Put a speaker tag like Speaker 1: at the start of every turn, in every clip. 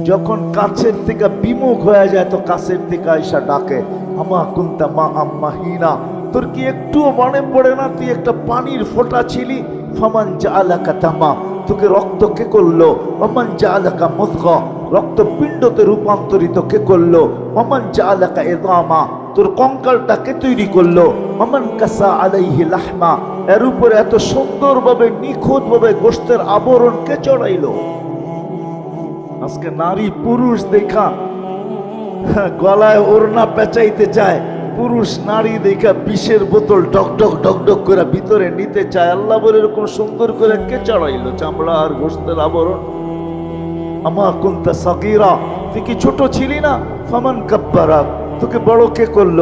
Speaker 1: যখন কাছের থেকে বিমুখ হয়ে যায়, তো কাছের থেকে আইসা ডাকে, আমা কুন্তা মা আম্মা হিনা, তোর কি একটুও মনে পড়ে না? তুই একটা পানির ফোঁটা ছিলি। ফমান জালাকা তামা, তোকে রক্ত কে করল? অমান জালাকা মুদগ রক্ত পিণ্ডতে রূপান্তরিত কে করল? অমান জালাকা এদামা তোর কঙ্কালটা কে তৈরি করল? অমান কাসা আলাইহি লাহমা, এর উপরে এত সুন্দরভাবে, নিখুঁতভাবে গোস্তের আবরণ কে চড়াইলো? আজকে নারী পুরুষ দেখা। গলায় ওড়না পেঁচাইতে চায়, পুরুষ নারী দেখা বিষের বোতল ডক ডক করে ভিতরে নিতে চায়। আল্লাহ বলে এরকম সুন্দর করে কে চড়াইলো চামড়া আর গোস্তের আবরণ? আমা কুন্তা সাকিরা তুই কি ছোট ছিলি না? ফামান কাব্বারা, তোকে বড় কে করল?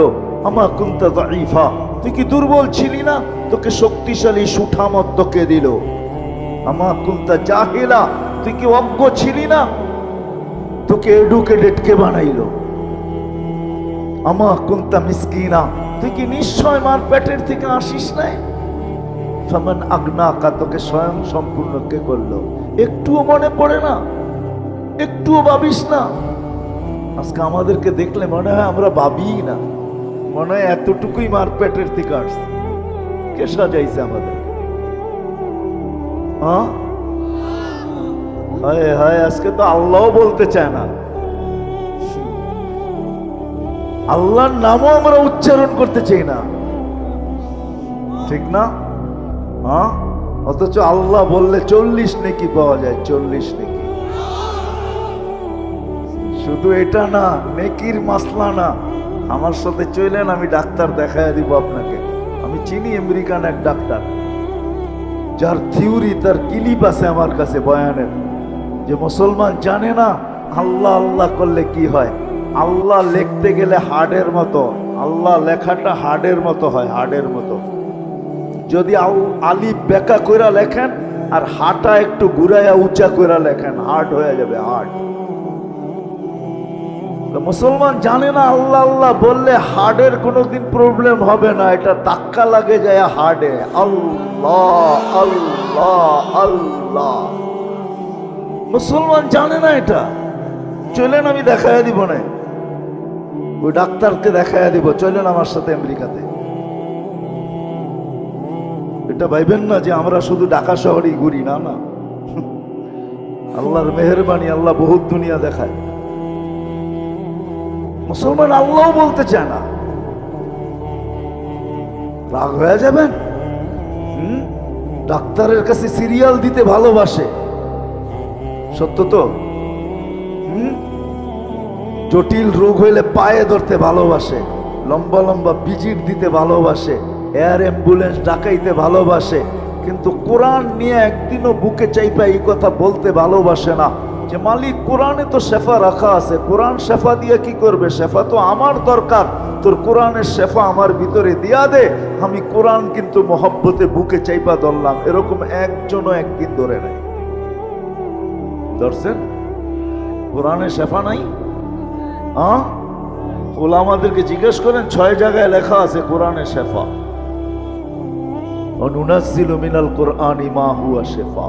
Speaker 1: আমা কুন্তা দাইফা তুই কি দুর্বল ছিলি না? তোকে শক্তিশালী সুঠামত তোকে দিল। আমা কুন্তা জাহিলা, তুই কি অজ্ঞ ছিলি না? তোকে এডুকেটেড কে বানাইলো। আমা কুন্তা মিসকিনা, তুই কি নিশ্চয় মার পেটের থেকে আসিস নাই? ফামান আগ্নাকা, তোকে স্বয়ং সম্পূর্ণ কে করল। একটুও মনে পড়ে না, একটুও ভাবিস না। আজকে আমাদেরকে দেখলে মনে হয় আমরা ভাবি না। মনে হয় এতটুকুই মার পেটের থেকে আসছে। কে সাজাইছে আমাদের? হ্যাঁ হায় হায়, আজকে তো আল্লাহ বলতে চায় না। আল্লাহর নামও আমরা উচ্চারণ করতে চাই না। ঠিক না? হ্যাঁ? অথচ আল্লাহ বললে চল্লিশ নেকি পাওয়া যায়, চল্লিশ নেকি। শুধু এটা না, নেকির মাসলা না। আমার সাথে চলেন আমি ডাক্তার দেখায় দিব আপনাকে। আমি চিনি আমেরিকান এক ডাক্তার। যার থিওরি, তার কিলিপ আছে আমার কাছে, বয়ানের। যে মুসলমান জানে না আল্লাহ আল্লাহ করলে কি হয়? আল্লাহ লিখতে গেলে হার্ডের মতো, আল্লাহ লেখাটা হার্ডের মতো হয় হার্ডের মতো। যদি আল- বেকা কইরা লেখেন, আর হাটা একটু ঘুরাইয়া উঁচা কইরা লেখেন হার্ড হয়ে যাবে হার্ড মুসলমান জানে না আল্লাহ আল্লাহ বললে হার্ডের কোনোদিন প্রবলেম হবে না, এটা ধাক্কা লাগে যায় হার্ডে আল্লাহ আল্লাহ আল্লাহ। মুসলমান জানে না এটা। চলেন আমি দেখাইয়া দিব না ওই ডাক্তারকে দেখাইয়া দিব, চলেন আমার সাথে আমেরিকাতে। এটা ভাইবেন না যে আমরা শুধু ঢাকা শহরেই ঘুরি, না না। আল্লাহর মেহরবানি আল্লাহ বহুত দুনিয়া দেখায়। মুসলমান আল্লাহ বলতে চায় না। রাগ হয়ে যাবেন? ডাক্তারের কাছে সিরিয়াল দিতে ভালোবাসে। সত্য তো? জটিল রোগ হইলে পায়ে ধরতে ভালোবাসে, লম্বা লম্বা ভিজিট দিতে ভালোবাসে, এয়ার অ্যাম্বুলেন্স ডাকাইতে ভালোবাসে, কিন্তু কোরআন নিয়ে একদিনও বুকে চাইপা এই কথা বলতে ভালোবাসে না। যে মালিক, কোরআনে তো শেফা রাখা আছে, কোরআন শেফা দিয়ে কি করবে? শেফা তো আমার দরকার, তোর কোরআনের শেফা আমার ভিতরে দিয়া দে, আমি কোরআন কিন্তু মহব্বতে বুকে চাইপা ধরলাম, এরকম একজনও একদিন ধরে নাই। ধরছেন কোরআনে শেফা নাই? হ্যাঁ জিজ্ঞেস করেন, ছয় জায়গায় লেখা আছে কোরআনে শেফা। অনুনাজিল মিনাল কোরআন মা হুয়া শেফা।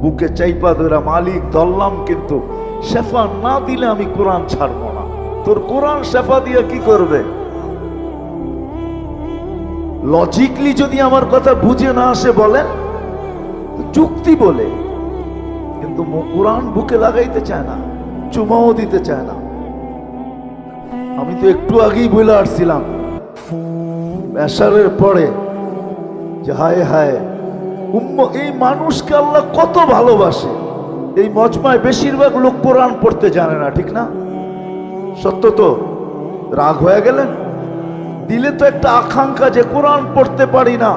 Speaker 1: বুকে চাইপা ধরা মালিক, ধরলাম কিন্তু শেফা না দিলে আমি কোরআন ছাড়বো না। তোর কোরআন শেফা দিয়ে কি করবে? লজিকলি যদি আমার কথা বুঝে না আসে বলেন, যুক্তি বলে। কিন্তু কোরআন বুকে লাগাইতে চায় না, চুমাও দিতে চায় না। আমি তো একটু আগেই বলে আসছিলাম পরে যে হায় হায় এই মানুষকে আল্লাহ কত ভালোবাসে। এই মজমায় বেশিরভাগ লোক কোরআন পড়তে জানে না, ঠিক না? সত্য তো? রাগ হয়ে গেলেন? দিলে তো একটা আকাঙ্ক্ষা যে কোরআন পড়তে পারি না,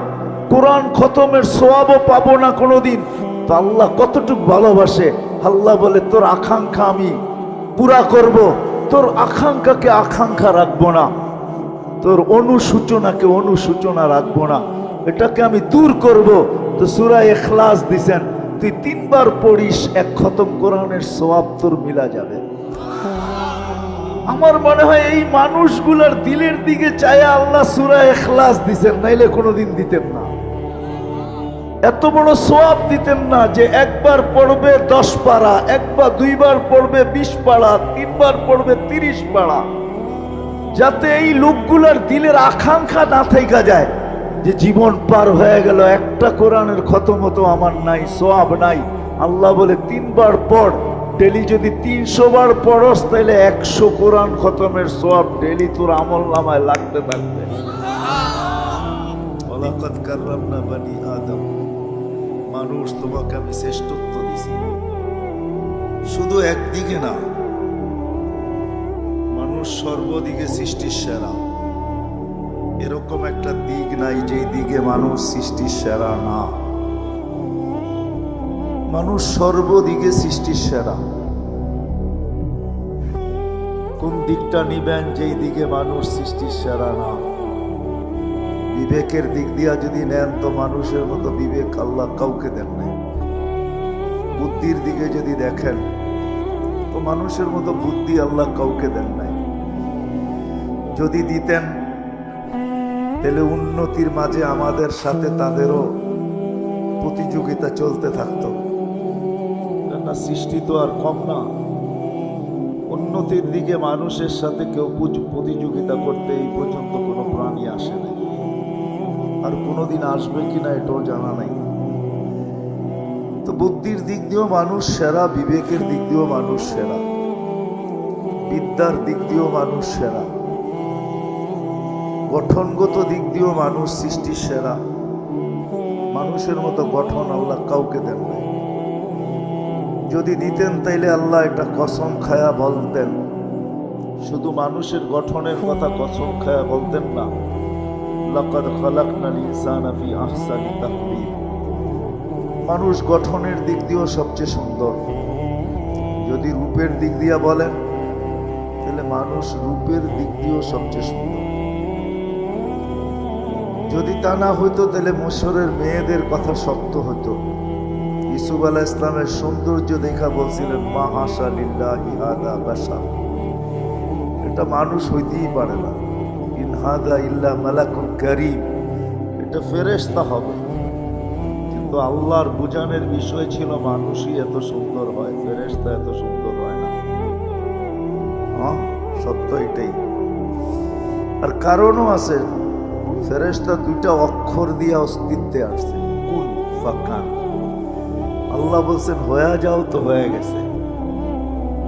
Speaker 1: কোরআন খতমের সোয়াবও পাবো না কোনোদিন। তো আল্লাহ কতটুকু ভালোবাসে? আল্লাহ বলে, তোর আকাঙ্ক্ষা আমি পুরা করব। তোর আকাঙ্ক্ষাকে আকাঙ্ক্ষা রাখব না। তোর অনুসূচনাকে অনুসূচনা রাখব না। এটাকে আমি দূর করব। তো সুরা এখলাস দিছেন, তুই তিনবার পড়িস, এক খতম কোরআনের সোয়াব তোর মিলা যাবে। আমার মনে হয় এই মানুষগুলার দিলের দিকে চায় আল্লাহ সুরা এখলাস দিছেন, নাইলে কোনোদিন দিতেন না। এত বড় সোয়াব দিতেন না যে একবার পড়বে দশ পাড়া একবার দুইবার পড়বে বিশ পাড়া তিনবার পড়বে তিরিশ পাড়া। যাতে এই লোকগুলার দিলের আকাঙ্ক্ষা না থাইকা যায় যে জীবন পার হয়ে গেল একটা কোরআনের খতম তো আমার নাই সোয়াব নাই। আল্লাহ বলে তিনবার পড় ডেলি যদি তিনশো বার পড়স তাহলে একশো কোরআন খতমের সোয়াব ডেলি তোর আমল নামায় লাগতে থাকবে। ওয়ালাকাদ কাররামনা বানি আদম। মানুষ তোমাকে আমি শ্রেষ্ঠত্ব দিছি। শুধু একদিকে না, মানুষ সর্বদিকে সৃষ্টির সেরা। এরকম একটা দিক নাই যেই দিকে মানুষ সৃষ্টির সেরা না। মানুষ সর্বদিকে সৃষ্টির সেরা। কোন দিকটা নিবেন যেই দিকে মানুষ সৃষ্টির সেরা না? বিবেকের দিক দিয়া যদি নেন তো মানুষের মতো বিবেক আল্লাহ কাউকে দেন নাই। বুদ্ধির দিকে যদি দেখেন, তো মানুষের মতো বুদ্ধি আল্লাহ কাউকে দেন নাই। যদি দিতেন, তাহলে উন্নতির মাঝে আমাদের সাথে তাদেরও প্রতিযোগিতা চলতে থাকতো। কেননা সৃষ্টি তো আর কম না। উন্নতির দিকে মানুষের সাথে কেউ প্রতিযোগিতা করতে এই পর্যন্ত কোনো প্রাণী আসে নাই। আর কোনোদিন আসবে কিনা এটাও জানা নাই। তো বুদ্ধির দিক দিয়েও মানুষ সেরা, বিবেকের দিক দিয়েও মানুষ সেরা, বিদ্যার দিক দিয়েও মানুষ সেরা, গঠনগত দিক দিয়েও মানুষ সৃষ্টির সেরা। মানুষের মতো গঠন আল্লাহ কাউকে দেন নাই। যদি দিতেন তাইলে আল্লাহ একটা কসম খায়া বলতেন। শুধু মানুষের গঠনের কথা কসম খায়া বলতেন না। আহসানি মানুষ গঠনের দিক দিয়েও সবচেয়ে সুন্দর। যদি রূপের দিক দিয়ে বলেন, তাহলে মানুষ রূপের দিক দিয়েও সবচেয়ে সুন্দর। যদি তা না হইতো, তাহলে মোশরের মেয়েদের কথা সত্য হতো ইসুফ আলাহ ইসলামের সৌন্দর্য দেখা বলছিলেন, মা আশা লিল্লাহি হাদা বাসা এটা মানুষ হইতেই পারে না। ইনহাদা ইল্লা মালাকুল করিম। এটা ফেরেশতা হবে। কিন্তু আল্লাহর বুঝানের বিষয় ছিল মানুষই এত সুন্দর হয়, ফেরেশতা এত সুন্দর হয় না। হ্যাঁ সত্য এটাই। আর কারণও আছে, ফেরেশতা দুইটা অক্ষর দিয়ে অস্তিত্বে আসছে। কুন। ফাকান আল্লাহ বলছেন, হয়ে যাও তো হয়ে গেছে।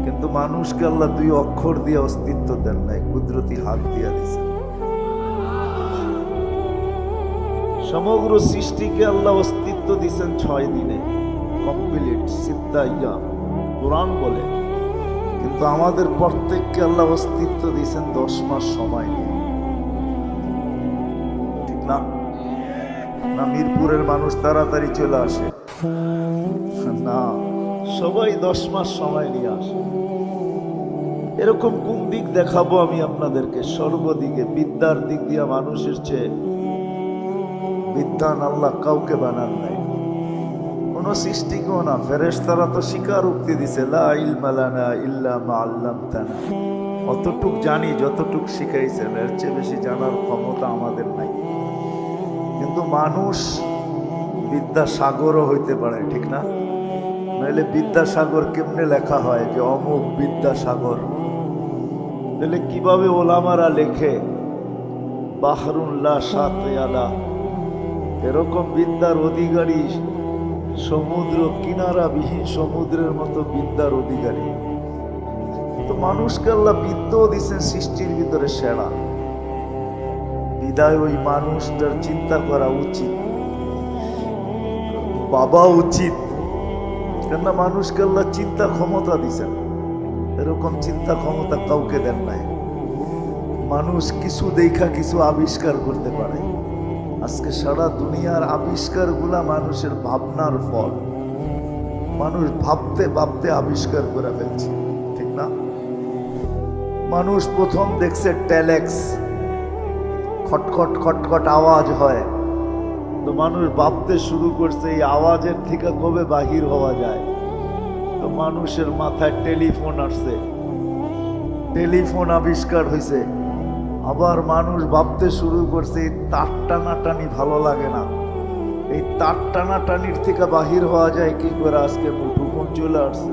Speaker 1: কিন্তু মানুষকে আল্লাহ দুই অক্ষর দিয়ে অস্তিত্ব দেন নাই, কুদরতি হাত দিয়া দিছেন সমগ্র সৃষ্টিকে আল্লাহ অস্তিত্ব দিছেন ছয় দিনে। কমপ্লিট সিদ্ধা, ইয়া। কোরআন বলে। কিন্তু আমাদের প্রত্যেককে আল্লাহ অস্তিত্ব দিয়েছেন দশ মাস সময় নিয়ে। ঠিক না? না, মিরপুরের মানুষ তাড়াতাড়ি চলে আসে। না, সবাই দশ মাস সময় নিয়ে আসে। এরকম কোন দিক দেখাবো আমি আপনাদেরকে? সর্বদিকে বিদ্যার দিক দিয়ে মানুষের চেয়ে বিদ্যান আল্লাহ কাউকে বানান নাই। কোন সৃষ্টিকেও না, ফেরেশতারা তো স্বীকার উক্তি দিছে অতটুক জানি, যতটুক শিখাইছেন, এর চেয়ে বেশি জানার ক্ষমতা আমাদের নাই। কিন্তু মানুষ বিদ্যা বিদ্যাসাগরও হইতে পারে, ঠিক না? নইলে বিদ্যাসাগর কেমনে লেখা হয় যে অমুক বিদ্যাসাগর? তাহলে কীভাবে ওলামারা লেখে বাহরুল্লাহ সাতয়ালা এরকম বিদ্যার অধিকারী সমুদ্র কিনারা বিহীন সমুদ্রের মতো বিদ্যার অধিকারী। তো মানুষকে আল্লাহ বিদ্যাও দিচ্ছেন সৃষ্টির ভিতরে সেরা বিদায় ওই মানুষটার চিন্তা করা উচিত। বাবা উচিত। কেননা মানুষকে আল্লাহ চিন্তা ক্ষমতা দিছেন এরকম চিন্তা ক্ষমতা কাউকে দেন নাই। মানুষ কিছু দেখা, কিছু আবিষ্কার করতে পারে। আজকে সারা দুনিয়ার আবিষ্কারগুলা মানুষের ভাবনার ফল। মানুষ ভাবতে ভাবতে আবিষ্কার করে ফেলছে, ঠিক না? মানুষ প্রথম দেখছে টেলেক্স খটখট খটখট আওয়াজ হয়। তো মানুষ ভাবতে শুরু করছে এই আওয়াজের থেকে কবে বাহির হওয়া যায়? তো মানুষের মাথায় টেলিফোন আসছে। টেলিফোন আবিষ্কার হয়েছে আবার মানুষ ভাবতে শুরু করছে, এই তার টানাটানি ভালো লাগে না। এই তার টানা টানির থেকে বাহির হওয়া যায় কি করে? আজকে মুঠোফোন চলে আসছে।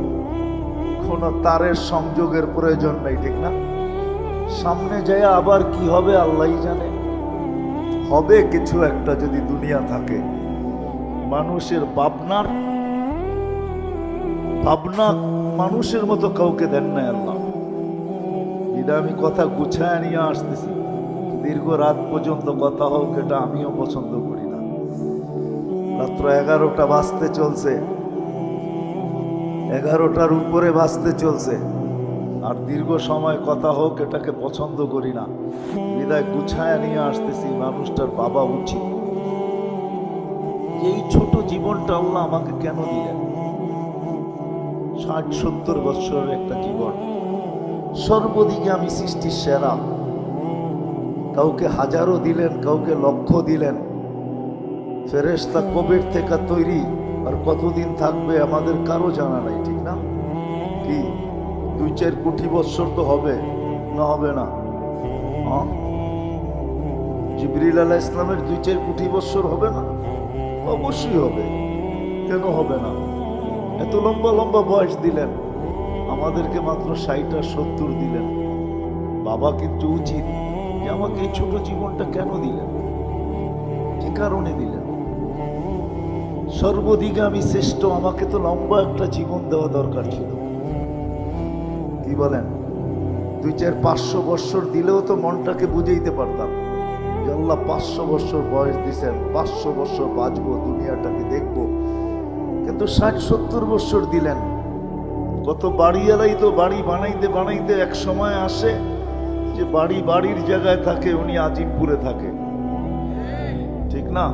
Speaker 1: কোনো তারের সংযোগের প্রয়োজন নেই, ঠিক না? সামনে যায় আবার কি হবে আল্লাহই জানে। হবে কিছু একটা যদি দুনিয়া থাকে। মানুষের ভাবনার ভাবনা মানুষের মতো কাউকে দেন না আল্লাহ। এটা আমি কথা গুছায় নিয়ে আসতেছি। দীর্ঘ রাত পর্যন্ত কথা হোক, এটা আমিও পছন্দ করি না। রাত্র এগারোটা বাজতে চলছে। এগারোটার উপরে বাঁচতে চলছে। আর দীর্ঘ সময় কথা হোক, এটাকে পছন্দ করি না। বিদায় গুছায় নিয়ে আসতেছি, মানুষটার বাবা উচিত। এই ছোট জীবনটা আল্লাহ আমাকে কেন দিলেন? ষাট সত্তর বছরের একটা জীবন। সর্বদিকে আমি সৃষ্টির সেরা। কাউকে হাজারো দিলেন, কাউকে লক্ষ দিলেন। ফেরেশতা কবের থেকে তৈরি, আর কতদিন থাকবে আমাদের কারও জানা নাই, ঠিক না? কি? দুই চার কোটি বৎসর তো হবে, না হবে না? জিবরিল আলাহ ইসলামের দুই চার কোটি বৎসর হবে না? অবশ্যই হবে। কেন হবে না? এত লম্বা লম্বা বয়স দিলেন। আমাদেরকে মাত্র ষাট আর সত্তর দিলেন। বাবা কিন্তু উচিত যে আমাকে এই ছোট জীবনটা কেন দিলেন? কি কারণে দিলেন? সর্বদিকে আমি শ্রেষ্ঠ আমাকে তো লম্বা একটা জীবন দেওয়া দরকার ছিল। কি বলেন? দুই চার পাঁচশো বৎসর দিলেও তো মনটাকে বুঝাইতে পারতাম আল্লাহ পাঁচশো বৎসর বয়স দিছেন, পাঁচশো বৎসর বাঁচবো, দুনিয়াটাকে দেখব। কিন্তু ষাট সত্তর বৎসর দিলেন। কত বাড়িওয়ালাই তো বাড়ি বানাইতে বানাইতে এক সময় আসে যে বাড়ি বাড়ির জায়গায় থাকে, উনি আজিমপুরে থাকে। ঠিক না?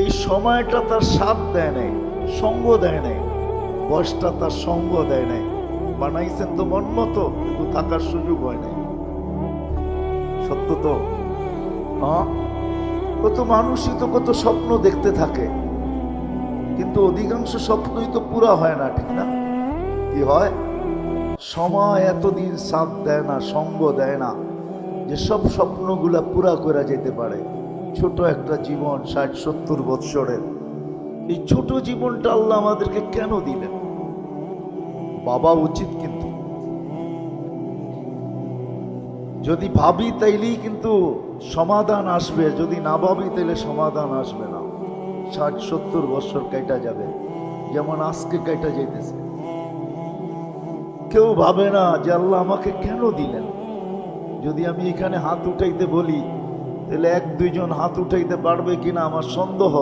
Speaker 1: এই সময়টা তার সাথ দেয় নাই, সঙ্গ দেয় নাই, বয়সটা তার সঙ্গ দেয় নাই। বানাইছেন তো মন মতো, কিন্তু থাকার সুযোগ হয় নাই। সত্য তো? কত মানুষই তো কত স্বপ্ন দেখতে থাকে, কিন্তু অধিকাংশ স্বপ্নই তো পুরা হয় না, ঠিক না? কি হয়? সময় এতদিন সাথ দেয় না, সঙ্গ দেয় না, যে সব স্বপ্নগুলা পুরা করে যেতে পারে। ছোট একটা জীবন, ষাট, সত্তর বৎসরের। এই ছোট জীবনটা আল্লাহ আমাদেরকে কেন দিলেন? বাবা উচিত কিন্তু। যদি ভাবি তাইলেই কিন্তু সমাধান আসবে, যদি না ভাবি তাইলে সমাধান আসবে না। ষাট, সত্তর বছর কেটা যাবে। যেমন আজকে কেটা যাইতেছে। কেউ ভাবে না যে আল্লাহ আমাকে কেন দিলেন। যদি আমি এখানে হাত উঠাইতে বলি, তাহলে এক, দুইজন হাত উঠাইতে পারবে কিনা আমার সন্দেহ।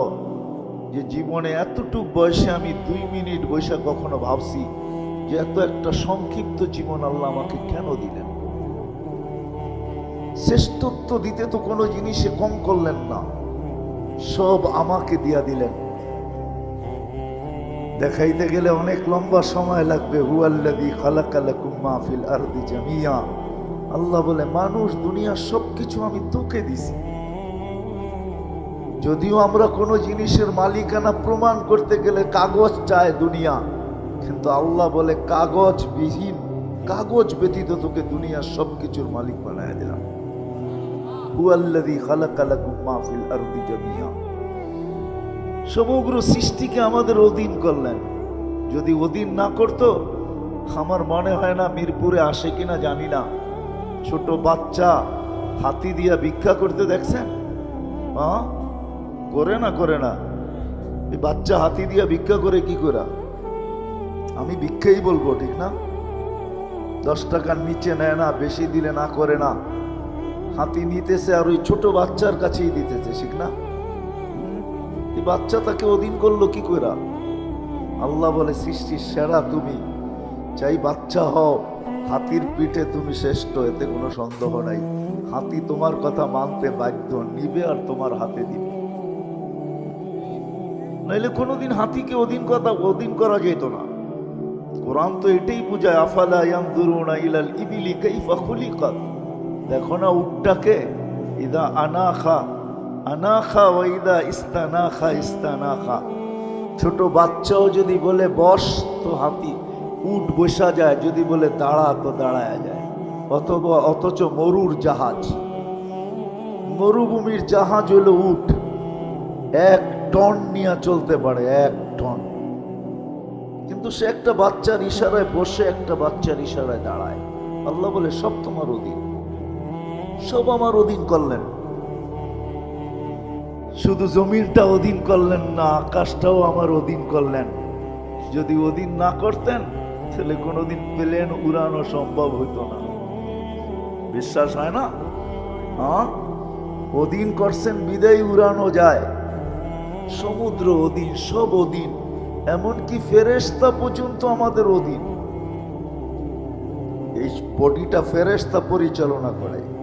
Speaker 1: যে জীবনে এতটুক বয়সে আমি দুই মিনিট বৈশা কখনো ভাবছি যে এত একটা সংক্ষিপ্ত জীবন আল্লাহ আমাকে কেন দিলেন। শ্রেষ্ঠত্ব দিতে তো কোনো জিনিসে কম করলেন না। সব আমাকে দিয়া দিলেন। দেখাইতে গেলে অনেক লম্বা সময় লাগবে। হুয়াল্লাদি জামিয়া। আল্লাহ বলে, মানুষ দুনিয়ার সবকিছু আমি তোকে দিছি। যদিও আমরা কোনো জিনিসের মালিকানা প্রমাণ করতে গেলে কাগজ চায় দুনিয়া, কিন্তু আল্লাহ বলে কাগজ বিহীন কাগজ ব্যতীত তোকে দুনিয়ার সবকিছুর মালিক বানায় দিলাম। হুয়াল্লাযী খালাকা লাকুম মা ফিল আরদি জামিয়া। সমগ্র সৃষ্টিকে আমাদের অধীন করলেন। যদি অধীন না করতো, আমার মনে হয় না মিরপুরে আসে কিনা জানি না। ছোট বাচ্চা হাতি দিয়া ভিক্ষা করতে দেখছেন? হ্যাঁ করে না করে না। বাচ্চা হাতি দিয়া ভিক্ষা করে কি করা আমি ভিক্ষাই বলব, ঠিক না? দশ টাকার নিচে নেয় না, বেশি দিলে না করে না। হাতি নিতেছে আর ওই ছোট বাচ্চার কাছেই দিতেছে, ঠিক না? বাচ্চা তাকে অধীন করল কি করে আল্লাহ বলে সৃষ্টির সেরা তুমি। চাই বাচ্চা হও, হাতির পিঠে তুমি শ্রেষ্ঠ, এতে কোনো সন্দেহ নাই। হাতি তোমার কথা মানতে বাধ্য, নিবে আর তোমার হাতে দিবে। নইলে কোনোদিন হাতিকে অধীন কথা, অধীন করা যেত না। কোরআন তো এটাই বুঝায়, আফালা ইয়ানদুরুনা ইলাল ইবিলি কাইফা খুলিকাত। দেখো না উটটাকে, ইদা আনাখা আনাখা ওয়া ইদা ইস্তানাখা ইস্তানাখা। ছোট বাচ্চাও যদি বলে, বস তো হাতি। উট বসা যায়, যদি বলে, দাঁড়া তো দাঁড়ায় যায়। অথবা, অথচ মরুর জাহাজ। মরুভূমির জাহাজ হলো উট। এক টন নিয়ে চলতে পারে, এক টন। কিন্তু সে একটা বাচ্চার ইশারায় বসে, একটা বাচ্চার ইশারায় দাঁড়ায়। আল্লাহ বলে, সব তোমার অধীন। সব আমার অধীন করলেন। শুধু জমিনটা অধীন করলেন না, আকাশটাও আমার অধীন করলেন। যদি অধীন না করতেন, তাহলে কোনোদিন প্লেন উড়ানো সম্ভব হইতো না। বিশ্বাস হয় না? হ্যাঁ? অধীন করছেন, বিদায় উড়ানো যায়। সমুদ্র অধীন, সব অধীন। এমনকি ফেরেস্তা পর্যন্ত আমাদের অধীন। এই বডিটা ফেরেস্তা পরিচালনা করে।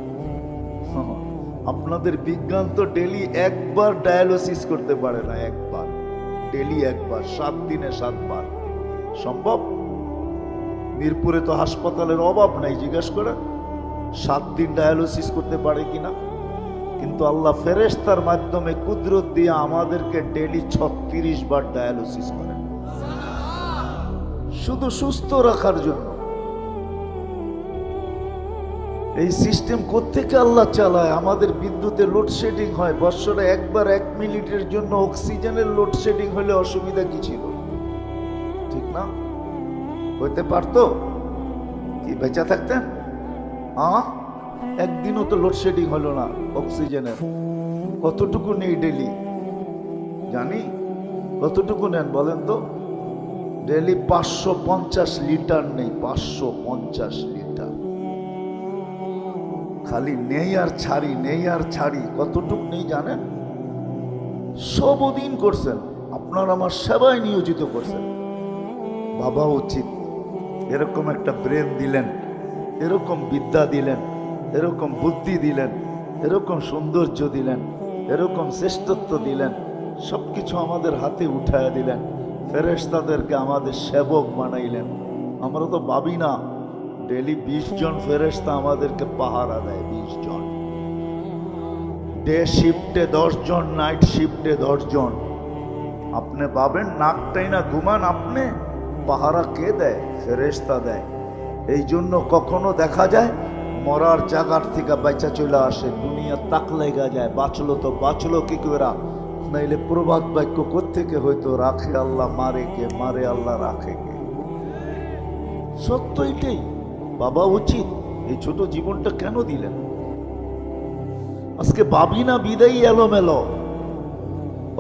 Speaker 1: আপনাদের বিজ্ঞান তো ডেলি একবার ডায়ালিসিস করতে পারে না, একবার। ডেলি একবার, সাত দিনে সাতবার। সম্ভব? মিরপুরে তো হাসপাতালের অভাব নাই, জিজ্ঞাসা করে। সাত দিন ডায়ালিসিস করতে পারে কিনা? কিন্তু আল্লাহ ফেরেশতার মাধ্যমে কুদরত দিয়ে আমাদেরকে ডেলি ছত্রিশ বার ডায়ালিসিস করেন। শুধু সুস্থ রাখার জন্য। এই সিস্টেম কোত্থেকে আল্লাহ চালায়? আমাদের বিদ্যুতে লোডশেডিং হয়। বৎসরে একবার এক মিনিটের জন্য অক্সিজেনের লোডশেডিং হলে অসুবিধা কি ছিল? ঠিক না? হইতে পারতো? কি, বেঁচে থাকতেন? হ্যাঁ একদিনও তো লোডশেডিং হলো না অক্সিজেনের কতটুকু নেই ডেলি জানি? কতটুকু নেন বলেন তো? ডেলি পাঁচশো পঞ্চাশ লিটার নেই, পাঁচশো পঞ্চাশ লিটার খালি নেই আর ছাড়ি, নেই আর ছাড়ি, কতটুক নেই জানেন? সব দিন করছেন, আপনার আমার সেবায় নিয়োজিত করছেন। বাবা উচিত, এরকম একটা ব্রেন দিলেন, এরকম বিদ্যা দিলেন, এরকম বুদ্ধি দিলেন, এরকম সৌন্দর্য দিলেন, এরকম শ্রেষ্ঠত্ব দিলেন সব কিছু আমাদের হাতে উঠায়া দিলেন, ফেরেশতাদেরকে আমাদের সেবক বানাইলেন। আমরা তো ভাবি না ডেলি বিশ জন ফেরেশতা আমাদেরকে পাহারা দেয়, বিশ জন। ডে শিফটে জন নাইট শিফটে জন। আপনি পাবেন নাকটাই না ঘুমান, আপনি পাহারা কে দেয়? ফেরেশতা দেয়। এই জন্য কখনো দেখা যায়, মরার জাগার থেকে বেচা চলে আসে, দুনিয়া তাক লেগা যায়, বাঁচলো তো বাঁচলো কি করে? নাইলে প্রবাদ বাক্য কোত্থেকে হয়তো রাখে আল্লাহ, মারে কে? মারে আল্লাহ, রাখে কে? সত্য এটাই। বাবা উচিত এই ছোট জীবনটা কেন দিলেন? আজকে বাবিনা বিদায়, এলোমেলো।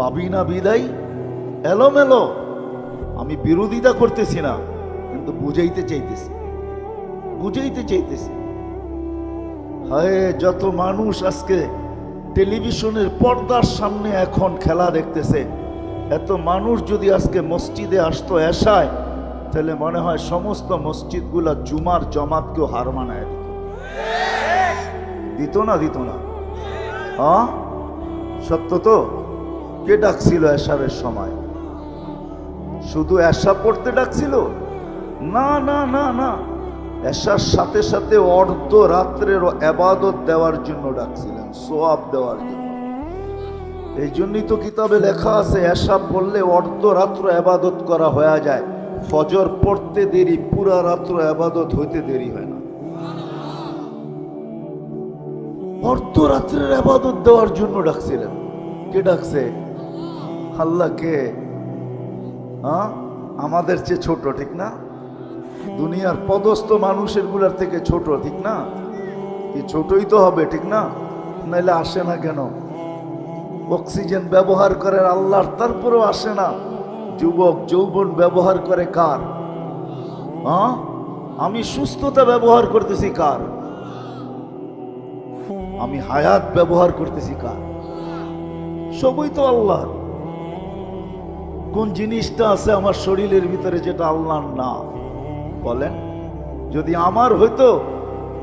Speaker 1: বাবিনা বিদায়, এলোমেলো। আমি বিরোধিতা করতেছি না, কিন্তু বুঝাইতে চাইতেছি। বুঝাইতে চাইতেছি। হায়, যত মানুষ আজকে টেলিভিশনের পর্দার সামনে এখন খেলা দেখতেছে, এত মানুষ যদি আজকে মসজিদে আসতো, এসায় তাহলে মনে হয় সমস্ত মসজিদগুলা জুমার জমাতকেও হার মানায় দিত। না দিত না। হ্যাঁ? সত্য তো? কে ডাকছিল এসারের সময়? শুধু এসা পড়তে ডাকছিল? না না না না। এসার সাথে সাথে অর্ধ রাত্রের এবাদত দেওয়ার জন্য ডাকছিলেন, সোয়াব দেওয়ার জন্য। এই জন্যই তো কিতাবে লেখা আছে এসা বললে অর্ধ রাত্র এবাদত করা হয়ে যায়। ফজর পড়তে দেরি, পুরা রাত্র এবাদত হইতে দেরি হয় না। অর্ধ রাত্রের আবাদত দেওয়ার জন্য ডাকছিলেন। কে ডাকছে? আল্লাহ কে? আমাদের চেয়ে ছোট, ঠিক না? দুনিয়ার পদস্থ মানুষেরগুলার থেকে ছোট, ঠিক না? কি ছোটই তো হবে, ঠিক না? নাইলে আসে না কেন? অক্সিজেন ব্যবহার করেন আল্লাহর, তারপরেও আসে না। যুবক যৌবন ব্যবহার করে কার? হ্যাঁ? আমি সুস্থতা ব্যবহার করতেছি কার? আমি হায়াত ব্যবহার করতেছি কার? সবই তো আল্লাহ। কোন জিনিসটা আছে আমার শরীরের ভিতরে যেটা আল্লাহ না? বলেন। যদি আমার হইতো,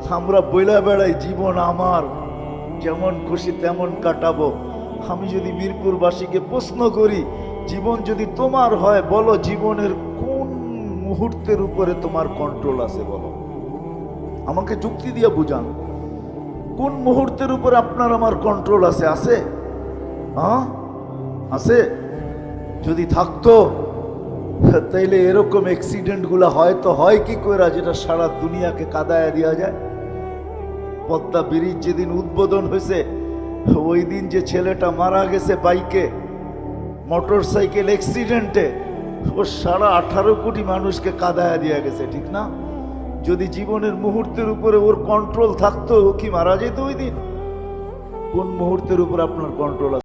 Speaker 1: আমরা বইলা বেড়াই জীবন আমার, যেমন খুশি তেমন কাটাবো। আমি যদি মিরপুরবাসীকে প্রশ্ন করি জীবন যদি তোমার হয়, বলো জীবনের কোন মুহূর্তের উপরে তোমার কন্ট্রোল আছে, বলো। আমাকে যুক্তি দিয়ে বুঝান। কোন মুহূর্তের উপরে আপনার আমার কন্ট্রোল আছে? আছে? হ্যাঁ? আছে? যদি থাকতো, তাইলে এরকম অ্যাক্সিডেন্টগুলা হয়তো হয় কি করে যেটা সারা দুনিয়াকে কাদায় দেওয়া যায়? পদ্মা ব্রিজ যেদিন উদ্বোধন হয়েছে ওই দিন যে ছেলেটা মারা গেছে বাইকে মোটর সাইকেল অ্যাক্সিডেন্টে ও সারা আঠারো কোটি মানুষকে কাদায়া দিয়ে গেছে, ঠিক না? যদি জীবনের মুহূর্তের উপরে ওর কন্ট্রোল থাকতো কি মারা যেত ওই দিন? কোন মুহূর্তের উপর আপনার কন্ট্রোল